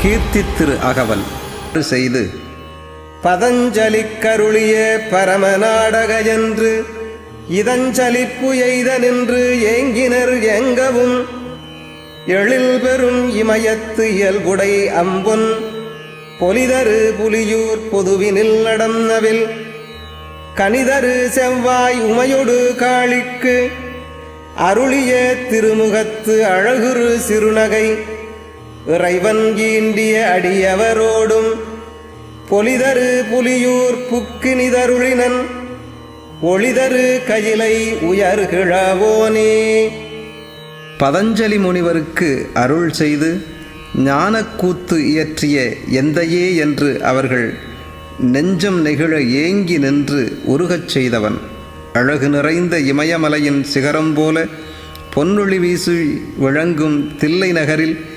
திரு அகவல் செய்து பதஞ்சலி கருளிய பரம நாடக என்று இதஞ்சலிப்பு எய்த நின்று ஏங்கினர் எங்கவும் எழில் பெறும் இமயத்து இயல்புடை அம்பொன் பொலிதரு புலியூர் பொதுவினில் நடந்தவில் கனிதரு செவ்வாய் உமையொடு காளிக்கு அருளிய திருமுகத்து அழகுரு சிறுநகை இறைவன் ஈண்டிய அடியவரோடும் பொலிதரு புலியூர் புக்கினிதருளினன் ஒளிதரு கயிலை உயர்கிழவோனே. பதஞ்சலி முனிவருக்கு அருள் செய்து ஞானக்கூத்து இயற்றிய எந்தையே என்று அவர்கள் நெஞ்சம் நெகிழ ஏங்கி நின்று உருகச் செய்தவன். அழகு நிறைந்த இமயமலையின் சிகரம் போல பொன்னொழி வீசு விளங்கும் தில்லை நகரில்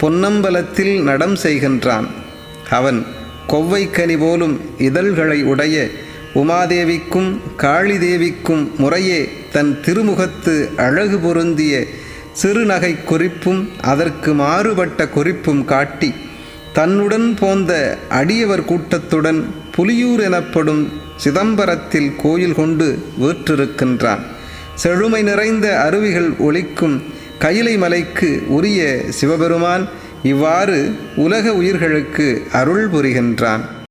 பொன்னம்பலத்தில் நடம் செய்கின்றான். அவன் கொவ்வைக்கனி போலும் இதழ்களை உடைய உமாதேவிக்கும் காளிதேவிக்கும் முறையே தன் திருமுகத்து அழகு பொருந்திய சிறுநகை குறிப்பும் அதற்கு மாறுபட்ட குறிப்பும் காட்டி தன்னுடன் போந்த அடியவர் கூட்டத்துடன் புலியூர் எனப்படும் சிதம்பரத்தில் கோயில் கொண்டு வீற்றிருக்கின்றான். செழுமை நிறைந்த அருவிகள் ஒலிக்கும் கயிலை மலைக்கு உரிய சிவபெருமான் இவ்வாறு உலக உயிர்களுக்கு அருள் புரிகின்றான்.